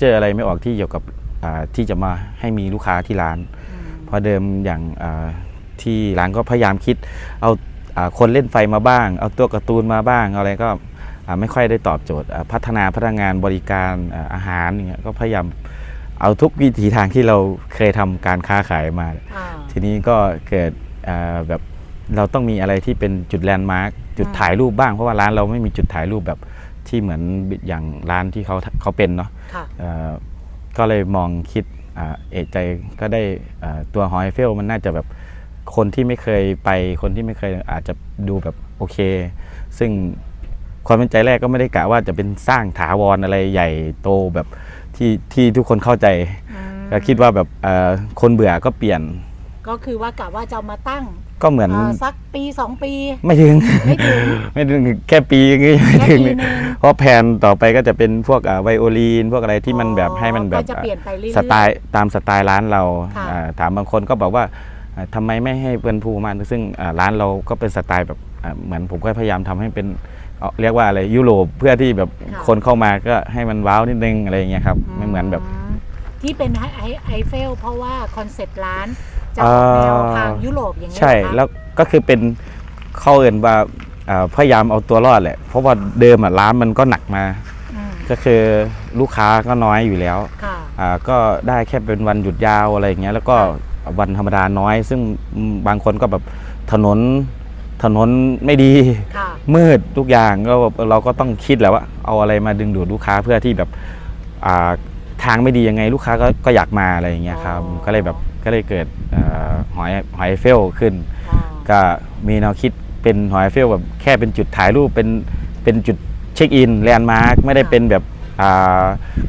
เจออะไรไม่ออกที่เกี่ยวกับอ่าที่จะมาให้มีลูกค้าที่ร้าน เพราะเดิมอย่างอ่าที่ร้านก็พยายามคิดเอาอาคนเล่นไฟมาบ้าง เอาตัวการ์ตูนมาบ้างเอาอะไรก็อ่าไม่ค่อยได้ตอบโจทย์อ่าพัฒนาพนักงานบริการอ่าอาหารอย่างเงี้ยก็พยายามเอาทุกวิถีทางที่เราเคยทำการค้าขายมาอ่าทีนี้ก็เกิดอ่าแบบเราต้องมีอะไรที่เป็นจุดแลนด์มาร์คจุดถ่ายรูปบ้างเพราะว่าร้านเราไม่มีจุดถ่ายรูปแบบ ที่เหมือนอย่างร้านที่เขาเขาเป็นเนาะค่ะ เอ่อก็เลยมองคิดอ่าเอกใจก็ได้อ่าตัวหอไอเฟลมันน่าจะแบบคนที่ไม่เคยไปคนที่ไม่เคยอาจจะดูแบบโอเค ซึ่งความเป็นใจแรกก็ไม่ได้กะว่าจะเป็นสร้างถาวรอะไรใหญ่โตแบบที่ที่ทุกคนเข้าใจอืมก็คิดว่าแบบเอ่อคนเบื่อก็เปลี่ยน ก็คือว่ากะว่าจะเอามาตั้ง ก็เหมือนอ่าสักปีสองปี ไม่ถึง ไม่ถึง ไม่ถึงแค่ปีอย่างงี้ไม่แค่ถึงปีหนึ่ง เพราะแผนต่อไปก็จะเป็นพวกอ่าไวโอลีนพวกอะไรที่มันแบบอ๋อให้มันแบบก็จะเปลี่ยนไปเรื่อยๆสไตล์ตามสไตล์ร้านเราค่ะ อ่าถามบางคนก็บอกว่าอ่าทำไมไม่ให้เป็นภูมานซึ่งอ่าร้านเราก็เป็นสไตล์แบบอ่าเหมือนผมก็พยายามทำให้เป็นเอาเรียกว่าอะไรยุโรปเพื่อที่แบบคนเข้ามาก็ให้มันว้าวนิดนึงอะไรอย่างเงี้ยครับไม่เหมือนแบบมที่เป็นไอไอเฟลเพราะว่าคอนเซ็ปต์ร้าน จะออ่าอกแนวทางยุโรปอย่างเงี้ยใช่เหรอคะแล้วก็คือเป็นเข้าเอ่นว่าอ่าพยายามเอาตัวรอดแหละ เพราะว่าเดิมอะร้านมันก็หนักมาอืมก็คือลูกค้าก็น้อยอยู่แล้วค่ะอ่าก็ได้แค่เป็นวันหยุดยาวอะไรอย่างเงี้ยแล้วก็วันธรรมดาน้อย ซึ่งบางคนก็แบบถนนถนนไม่ดีค่ะมืดทุกอย่างก็แบบเราก็ต้องคิดแหละว่าเอาอะไรมาดึงดูดลูกค้าเพื่อที่แบบอ่าทางไม่ดียังไงลูกค้าก็ก็อยากมาอะไรอย่างเงี้ยครับอ๋อก็เลยแบบ ก็เลยเกิดอ่าหอยหอยเฟลขึ้นอ๋อก็มีแนวคิดเป็นหอยเฟลแบบแค่เป็นจุดถ่ายรูปเป็นเป็นจุดเช็คอินแลนด์มาร์คไม่ได้เป็นแบบอ่า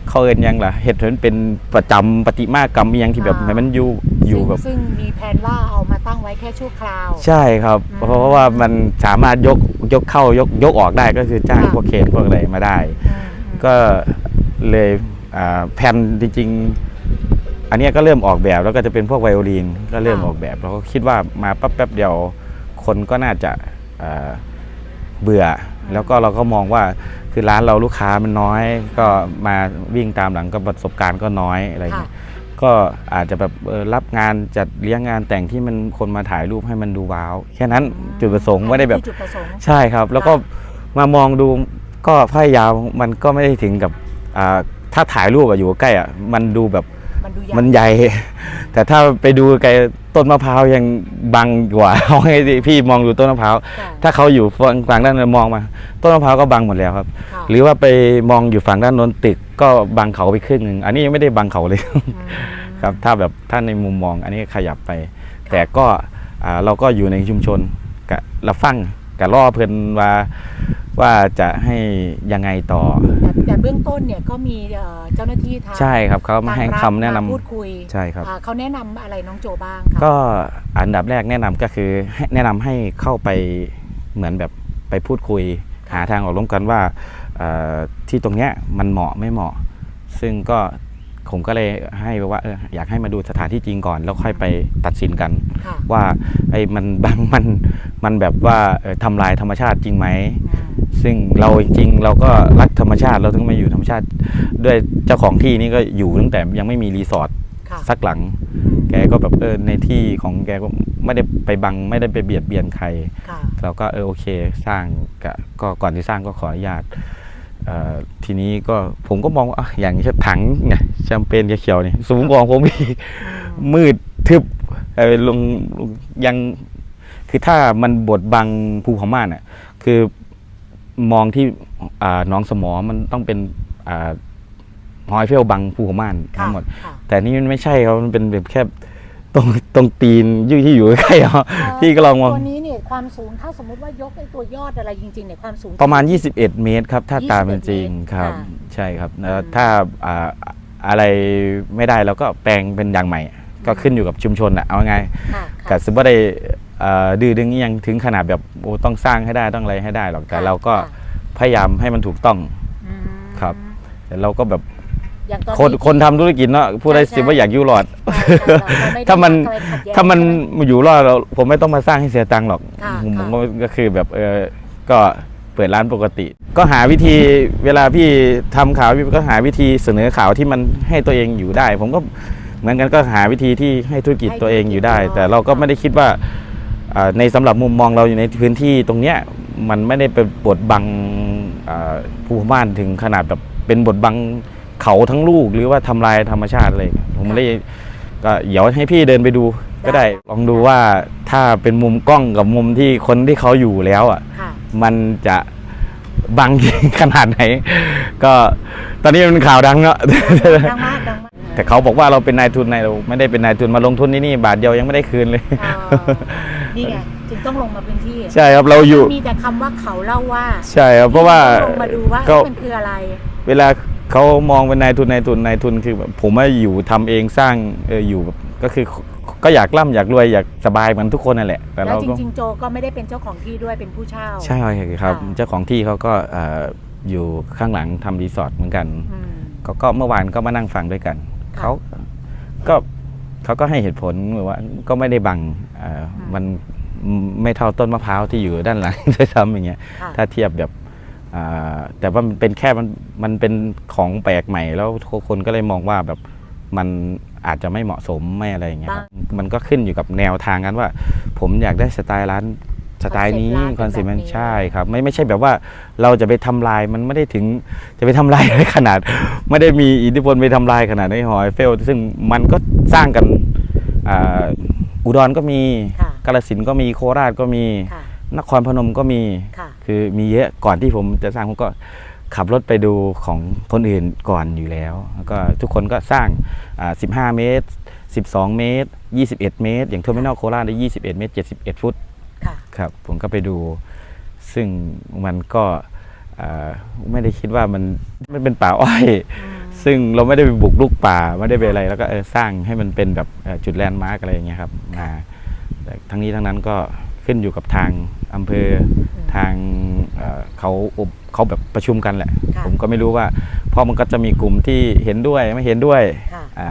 เขาเอินหยังล่ะเหตุผลเป็นประจำปฏิมากรรมอหยังที่แบบให้มันอยู่อยู่แบบซึ่งซึ่งมีแผนว่าเอามาตั้งไว้แค่ชั่วคราว ใช่ครับอืมเพราะว่ามันสามารถยกยกเข้ายกยกออกได้ก็คือจ้างค่ะพวกเคนพวกอะไรมาได้อืมอืมก็เลยอ่าแผนจริงๆ อันเนี้ยก็เริ่มออกแบบแล้วก็จะเป็นพวกไวโอลินก็เริ่มออกแบบเราก็คิดว่ามาปั๊บแป๊บเดียวคนก็น่าจะอ่าเบื่อ แล้วก็เราก็มองว่าคือร้านเราลูกค้ามันน้อย ก็มาวิ่งตามหลังก็ประสบการณ์ก็น้อยอะไรอย่างค่ะเงี้ยก็อาจจะแบบเอ่อรับงานจัดเลี้ยงงานแต่งที่มันคนมาถ่ายรูปให้มันดูว้าวแค่นั้นจุดประสงค์ไม่ได้แบบอันนี้คือจุดประสงค์ใช่ครับ แล้วก็มามองดูก็พยายามมันก็ไม่ได้ถึงกับอ่าถ้าถ่ายรูปอะอยู่ใกล้อะมันดูแบบมัน ดูใหญ่มันใหญ่ แต่ถ้าไปดูไกลต้นมะพร้าวยังบังกว่าเอาไงดีพี่มองดูต้นมะพร้าวค่ะถ้าเขาอยู่ฝั่งฝั่งด้านนั้นมองมา ต้นมะพร้าวก็บังหมดแล้วครับ ค่ะหรือว่าไปมองอยู่ฝั่งด้านโน้นตึกก็บังเขาไปครึ่งหนึ่งอันนี้ยังไม่ได้บังเขาเลยอืมครับถ้าแบบถ้าในมุมมองอันนี้ขยับไป แต่ก็อ่าเราก็อยู่ในชุมชนกะละฟังกะล่อเพิ่นว่าว่าจะให้ยังไงต่อ แต่แต่เบื้องต้นเนี่ยก็มีเอ่อเจ้าหน้าที่ทางใช่ครับเขามาให้ทงรัฐคำแนะนำมาพูดคุยใช่ครับ อ่าเขาแนะนำอะไรน้องโจบ้างคะก็อันดับแรกแนะนำก็คือให้แนะนำให้เข้าไปเหมือนแบบไปพูดคุย หาทางออกร่วมกันว่าเอ่อที่ตรงเนี้ยมันเหมาะไม่เหมาะ ซึ่งก็ผมก็เลยให้ว่าเอออยากให้มาดูสถานที่จริงก่อน แล้วค่อยไปตัดสินกัน ค่ะว่าไอ้มันบางมันมันแบบว่าเอ่อทำลายธรรมชาติจริงไหม อืม ซึ่งเราจริงๆเราก็รักธรรมชาติเราถึงมาอยู่ธรรมชาติ ด้วยเจ้าของที่นี่ก็อยู่ตั้งแต่ยังไม่มีรีสอร์ทค่ะสักหลังอืมแกก็แบบเออในที่ของแกก็ไม่ได้ไปบังไม่ได้ไปเบียดเบียนใครค่ะเราก็เออโอเคสร้างก็ก็ก่อนที่สร้างก็ขออนุญาตเอ่อทีนี้ก็ผมก็มองว่าอะอย่างเช่นถังเนี่ยแชมเปญเขียวๆนี่สูงกว่าของผมอีกมืดทึบเอ่อลงลงยังคือถ้ามันบดบังภูเขาม่านอะคือ มองที่อ่าหน้องสมอมันต้องเป็นอ่าหอยเฟลบังภูเขาม่านค่ะทั้งหมดค่ะแต่นี่มันไม่ใช่ครับมันเป็นแบบแค่ตรงตรงตีนยู่ที่อยู่ใกล้ๆเอาพี่ก็ลองมองตัวนี้เนี่ยความสูงถ้าสมมติว่ายกไอ้ตัวยอดอะไรจริงๆเนี่ยความสูง ประมาณ 21 เมตรครับ ถ้า21ตามเป็นจริงเมตรครับค่ะใช่ครับแล้วอืมถ้าอ่าอะไรไม่ได้เราก็แปลงเป็นอย่างใหม่ ก็ขึ้นอยู่กับชุมชนอะเอาไงค่ะกับสมว่าได้อ่า ดื้อดึงอิหยังถึงขนาดแบบโอ้ต้องสร้างให้ได้ต้องอะไรให้ได้หรอกแต่เราก็ค่ะพยายามให้มันถูกต้องอืมครับแต่เราก็แบบอย่างตอนคนนี้คนทำธุรกิจเนาะพูดได้ใช่สิว่าอยากอยู่รอดใช่ใช่เราไได้ถ้ามันไปขัดแย้งถ้ามันใช่ไหอยู่รอดเราผมไม่ต้องมาสร้างให้เสียตังค์หรอกค่ะผมผมค่ะก็ก็คือแบบเออก็เปิดร้านปกติ ก็หาวิธีเวลาพี่ทำข่าวพี่ก็หาวิธีเสนอข่าวที่มันให้ตัวเองอยู่ได้ ผมก็เหมือนกันก็หาวิธีที่ให้ธุรกิจตัวเองอยู่ได้ แต่เราก็ไม่ได้คิดว่าอ่า ในสำหรับมุมมองเราอยู่ในพื้นที่ตรงเนี้ยมันไม่ได้เป็นบทบังอ่าภูมิบ้านถึงขนาดแบบเป็นบทบังเขาทั้งลูกหรือว่าทำลายธรรมชาติอะไรอย่างเงี้ยผมเลยก็เดี๋ยวให้พี่เดินไปดูก็ได้ลองดูว่าถ้าเป็นมุมกล้องกับมุมที่คนที่เขาอยู่แล้วอะค่ะมันจะบังขนาดไหน ก็ตอนนี้มันข่าวดังเนาะดังมากดังมากแต่เขาบอกว่าเราเป็นนายทุนนายเราไม่ได้เป็นนายทุนมาลงทุนที่นี่บาทเดียวยังไม่ได้คืนเลยเออ นี่ไงจึงต้องลงมาพื้นที่ใช่ครับเราอยู่ มีแต่คำว่าเขาเล่าว่าใช่ครับเพราะว่าต้องลงมาดูว่าก็เอ๊ะมันคืออะไร เวลาเขามองเป็นนายทุนนายทุนนายทุนคือแบบผมว่าอยู่ทำเองสร้างเอออยู่แบบก็คือก็อยากร่ำอยากรวยอยากสบายเหมือนทุกคนนั่นแหละแต่แล้วเราจก็ริงๆโจก็ไม่ได้เป็นเจ้าของที่ด้วยเป็นผู้เช่า ใช่ครับค่ะเจ้าของที่เขาก็เอ่ออยู่ข้างหลังทำรีสอร์ทเหมือนกันอืมเขาก็เมื่อวานก็มานั่งฟังด้วยกันค่ะเขาก็ เขาก็ให้เหตุผลว่าก็ไม่ได้บังเอ่ออมมันไม่เท่าต้นมะพร้าวที่อยู่ด้านหลังด้วยซ้ำอย่างเงี้ยค่ะถ้าเทียบแบบอ่าแต่ว่ามันเป็นแค่มันมันเป็นของแปลกใหม่ แล้วทุกคนก็เลยมองว่าแบบมันอาจจะไม่เหมาะสมไม่อะไรอย่างเงี้ยครับมันก็ขึ้นอยู่กับแนวทางกันว่า ผมอยากได้สไตล์ร้าน สไตล์นี้คอนเซ็ปต์มันใช่ครับไม่ไม่ใช่แบบว่าเราจะไปทำลายมันไม่ได้ถึงจะไปทำลายอะไรขนาด ไม่ได้มีอิทธิพลไปทำลายขนาดในหอยเฟล ซึ่งมันก็สร้างกันอ่าอุดรก็มีค่ะกาฬสินธุ์ก็มีโคราชก็มีค่ะนครพนมก็มีค่ะคือมีเยอะก่อนที่ผมจะสร้างผมก็ขับรถไปดูของคนอื่นก่อนอยู่แล้ว แล้วก็ทุกคนก็สร้างอ่า15 เมตร 12 เมตร 21 เมตร อย่างเทอร์มินอลโคราชได้ 21 เมตร 71 ฟุต ค่ะ ครับ ผมก็ไปดู ซึ่งมันก็อ่าไม่ได้คิดว่ามันมันเป็นป่าอ้อยอืมซึ่งเราไม่ได้ไปบุกลุกป่าไม่ได้ไปอะไร แล้วก็เออสร้างให้มันเป็นแบบเอ่อจุดแลนด์มาร์กอะไรอย่างเงี้ยครับมาแต่ทั้งนี้ทั้งนั้นก็ขึ้นอยู่กับทางอำเภอทางเอ่อเขาอบเขาแบบประชุมกันแหละค่ะผมก็ไม่รู้ว่าเพราะมันก็จะมีกลุ่มที่เห็นด้วยไม่เห็นด้วยค่ะอ่า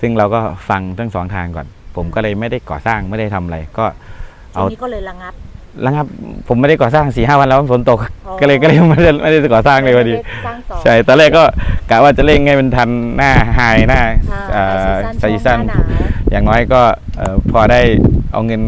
ซึ่งเราก็ฟังทั้งสองทางก่อน ผมก็เลยไม่ได้ก่อสร้างไม่ได้ทำอะไรก็ ทีเอานี้ก็เลยระงับแล้วครับผมไม่ได้ก่อสร้างสี่ห้าวันแล้วฝนตก อ๋อก็เลยก็เลยไม่ได้ไม่ได้ก่อสร้างเลยพอดี ไม่ไสร้างต่อ ใช่ตอนแรกก็กะว่าจะเร่งให้มันทันหน้าไฮหน้าอ่าเอ่อซีซีซั่ซั่นนช่วงหน้าหนาว อย่างน้อยก็เอ่อพอได้เอาเงิน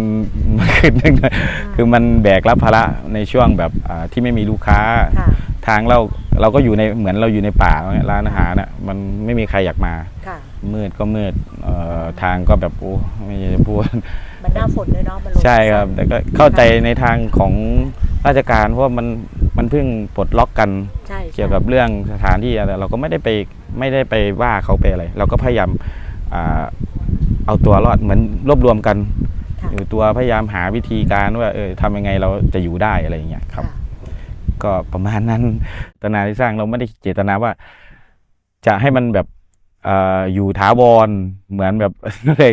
มาขึ้นหนึ่งหน่อยคือมันแบกรับภาระในช่วงแบบอ่าที่ไม่มีลูกค้า ค่ะ ทางเราเราก็อยู่ในเหมือนเราอยู่ในป่าเนี่ยร้านอาหารน่ะมันไม่มีใครอยากมา ค่ะ มืดก็มืดเอ่อทางก็แบบโอ้ไม่อยากจะพูดมัน หน้าฝนด้วยเนาะมันลงใช่ครับ แต่ก็เข้าใจในทางของราชการเพราะว่ามันมันเพิ่งปลดล็อกกันใช่เกี่ยวกับเรื่องสถานที่อะไรเราก็ไม่ได้ไปไม่ได้ไปว่าเขาไปอะไร เราก็พยายามอ่าเอาตัวรอดเหมือนรวบรวมกันค่ะอยู่ตัวพยายามหาวิธีการว่าเออทำยังไงเราจะอยู่ได้อะไรอย่างเงี้ยครับค่ะก็ประมาณนั้นตนาที่สร้างเราไม่ได้เจตนาว่า จะให้มันแบบเอ่ออยู่ถาวรเหมือนแบบเลย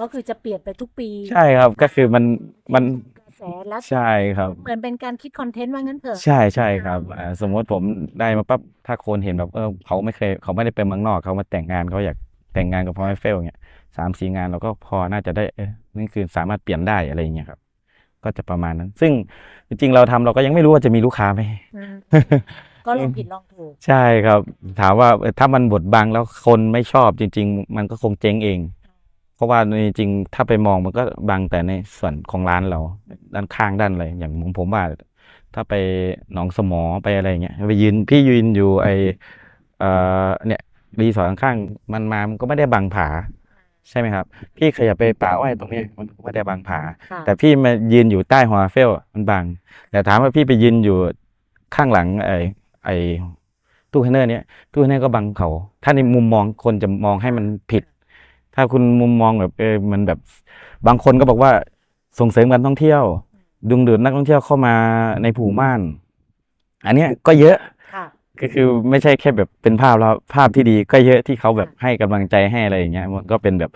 ก็คือจะเปลี่ยนไปทุกปีใช่ครับก็คือมันมันกระแสและใช่ครับ เหมือนเป็นการคิดคอนเทนต์ว่างั้นเถอะ ใช่ใช่ครับอ่าสมมติผมได้มาปั๊บถ้าคนเห็นแบบเออเขาไม่เคยเขาไม่ได้ไปเมืองนอกเขามาแต่งงานเขาอยากแต่งงานกับพ่อแม่เฟลเงี้ยสามสี่งานเราก็พอน่าจะได้เออนี่คือสามารถเปลี่ยนได้อะไรอย่างเงี้ยครับ ก็จะประมาณนั้น ซึ่งจริงๆเราทำเราก็ยังไม่รู้ว่าจะมีลูกค้าไหม อืมก็ลองผิดลองถูก ใช่ครับ ถามว่าเออถ้ามันบดบังแล้วคนไม่ชอบจริง ๆ มันก็คงเจ๊งเอง เพราะว่าในจริงๆถ้าไปมองมันก็บังแต่ในส่วนของร้านเรา ด้านข้างด้านอะไรอย่างผมผมว่า ถ้าไปหนองสมอไปอะไรอย่างเงี้ยไปยืนพี่ยืนอยู่ไอเอ่อเนี่ยรีสอร์ทข้างๆมันมามันก็ไม่ได้บังผา ใช่ไหมครับ พี่ขยับไปป่าอ้อยตรงเนี้ยมันก็ไม่ได้บังผา ค่ะ แต่พี่มายืนอยู่ใต้หัวเฟลมันบัง แต่ถามว่าพี่ไปยืนอยู่ข้างหลังไอ้ไอ้ตู้คอนเทนเนอร์เนี้ยตู้คอนเทนเนอร์ก็บังเขา ถ้าในมุมมองคนจะมองให้มันผิด ถ้าคุณมุมมองแบบเออมันแบบบางคนก็บอกว่าส่งเสริมการท่องเที่ยว ดึงดูดนักท่องเที่ยวเข้ามาในผูม่าน อันเนี้ยก็เยอะค่ะก็คือไม่ใช่แค่แบบเป็นภาพแล้วภาพที่ดีก็เยอะที่เขาแบบให้กำลังใจให้อะไรอย่างเงี้ยมันก็เป็นแบบ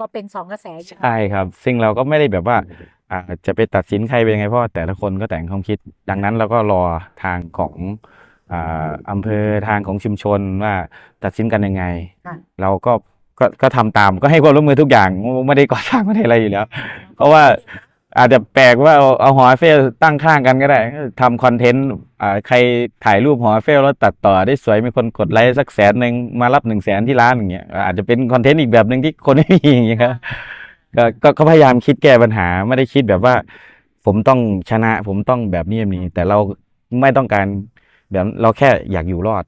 ก็เป็นสองกระแสอยู่ใช่ครับ ซึ่งเราก็ไม่ได้แบบว่าอ่าจะไปตัดสินใครเป็นยังไงเพราะว่าแต่ละคนก็แต่งความคิด ดังนั้นเราก็รอทางของอ่าอำเภอทางของชุมชนว่าตัดสินกันยังไงค่ะเราก็ ก็ก็ทำตามก็ให้ความร่วมมือทุกอย่างไม่ได้ก่อสร้างไม่ได้อะไรอยู่แล้ว เพราะว่าอาจจะแปลกว่าเอาหอเฟลตั้งข้างกันก็ได้ทำคอนเทนต์อ่าใครถ่ายรูปหอเฟลแล้วตัดต่อได้สวยมีคนกดไลค์สักแสนหนึ่งมารับหนึ่งแสนที่ร้านอย่างเงี้ยอาจจะเป็นคอนเทนต์อีกแบบหนึ่งที่คนไม่มีอย่างเงี้ยครับก็ก็พยายามคิดแก้ปัญหาไม่ได้คิดแบบว่า ผมต้องชนะ ผมต้องแบบนี้แบบนี้ แต่เราไม่ต้องการแบบเราแค่อยากอยู่รอด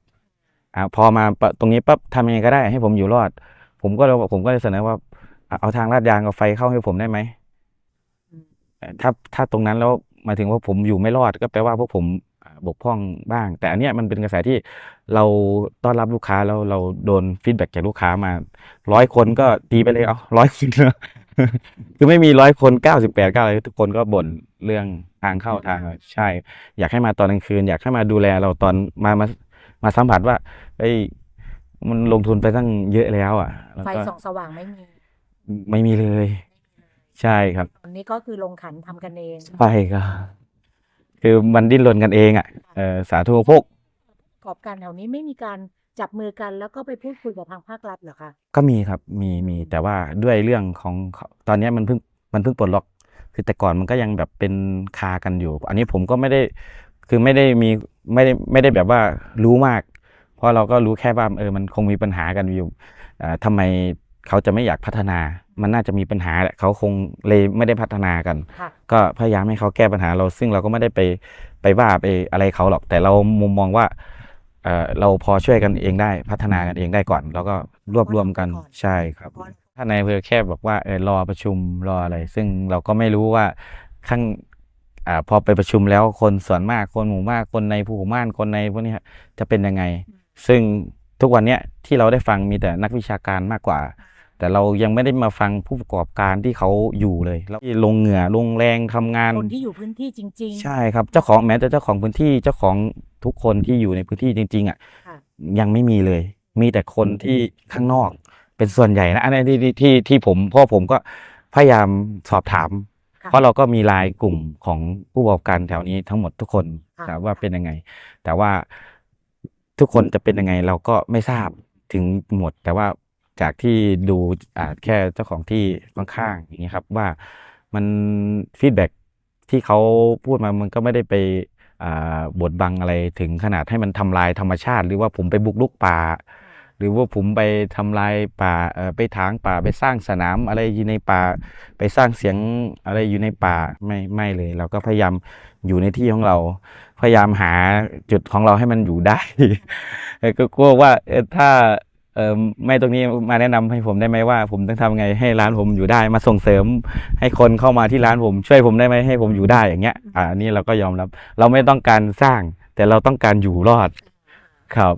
อ่าพอมาตรงนี้ปั๊บทำยังไงก็ได้ให้ผมอยู่รอด ผมก็เลยผมก็เลยเสนอว่าอะเอาทางลาดยางกับไฟเข้าให้ผมได้ไหมเอ่อถ้าถ้าตรงนั้นแล้วหมายถึงว่าผมอยู่ไม่รอดก็แปลว่าพวกผมอ่าบกพร่องบ้าง แต่อันเนี้ยมันเป็นกระแสที่เราต้อนรับลูกค้าแล้วเราโดนฟีดแบ็กจากลูกค้ามาร้อยคนก็ตีไปเลยเอาร้อยคนคือไม่มีร้อยคนเก้าสิบแปดเก้าอะไรทุกคนก็บ่นเรื่องทางเข้าทางใช่ อยากให้มาตอนกลางคืน อยากให้มาดูแลเราตอนมามามาสัมผัสว่าเอ้ย มันลงทุนไปตั้งเยอะแล้วอะแล้วไฟก็ส่องสว่างไม่มีไม่มีเลย ใช่ครับอันนี้ก็คือลงขันทำกันเองไปก็ คือมันดิ้นรนกันเองอะเออสาธุพวกประกอบการแถวนี้ไม่มีการจับมือกันแล้วก็ไปพูดคุยกับทางภาครัฐเหรอคะ ก็มีครับมีมีแต่ว่าด้วยเรื่องของตอนเนี้ยมันเพิ่งมันเพิ่งปลดล็อก คือแต่ก่อนมันก็ยังแบบเป็นคากันอยู่ อันนี้ผมก็ไม่ได้คือไม่ได้มีไม่ได้ไม่ได้แบบว่ารู้มากเพ ราะเราก็รู้แค่ว่าเออมันคงมีปัญหากันอยู่อ่าทำไมเขาจะไม่อยากพัฒนา มันน่าจะมีปัญหาแหละเขาคงเลยไม่ได้พัฒนากันค่ะก็พยายามให้เขาแก้ปัญหาเรา ซึ่งเราก็ไม่ได้ไปไปว่าไปอะไรเขาหรอก แต่เรามุมมองว่าเออเราพอช่วยกันเองได้พัฒนากันเองได้ก่อน แล้วก็รวบรวมกันก่อนใช่ครับเพราะถ้าในอำเภอแค่บอกว่าเออรอประชุมรออะไร ซึ่งเราก็ไม่รู้ว่าข้างอ่าพอไปประชุมแล้วคนส่วนมากคนหมู่มากคนในผู้หมู่ม่านคนในพวกเนี้ยจะเป็นยังไง ซึ่งทุกวันเนี้ยที่เราได้ฟังมีแต่นักวิชาการมากกว่า แต่เรายังไม่ได้มาฟังผู้ประกอบการที่เขาอยู่เลยแล้วที่ลงเหงื่อลงแรงทำงาน คนที่อยู่พื้นที่จริงใช่ครับเจ้าของแม้แต่เจ้าของพื้นที่เจ้าของทุกคนที่อยู่ในพื้นที่จริง ๆอะค่ะ ยังไม่มีเลย มีแต่คนที่ข้างนอกเป็นส่วนใหญ่นะอันนี้ที่ที่ที่ที่ผมเพ่อผมก็พยายามสอบถาม ค่ะเพราะเราก็มีไลายกลุ่มของผู้ประกอบการแถวนี้ทั้งหมดทุกคนค่ะนะว่าเป็นยังไง แต่ว่า ทุกคนจะเป็นยังไงเราก็ไม่ทราบถึงหมด แต่ว่าจากที่ดูอ่าแค่เจ้าของที่ข้างๆอย่างนี้ครับว่ามันฟีดแบ็ที่เขาพูดมามันก็ไม่ได้ไปอ่าบดบังอะไรถึงขนาดให้มันทำลายธรรมชาติ หรือว่าผมไปบุกลุกป่า รือว่าผมไปทำลายป่าไปถางป่าไปสร้างสนามอะไรอยู่ในป่า ไปสร้างเสียงอะไรอยู่ในป่าไม่ไม่เลย เราก็พยายามอยู่ในที่ของเรา พยายามหาจุดของเราให้มันอยู่ได้ก็กลัวว่าถ้าเออไม่ตรงนี้มาแนะนำให้ผมได้ไหมว่า ผมต้องทำไงให้ร้านผมอยู่ได้ มาส่งเสริมให้คนเข้ามาที่ร้านผม ช่วยผมได้ไหมให้ผมอยู่ได้อย่างเงี้ยอ่าอันนี้เราก็ยอมรับ เราไม่ต้องการสร้าง แต่เราต้องการอยู่รอดครับ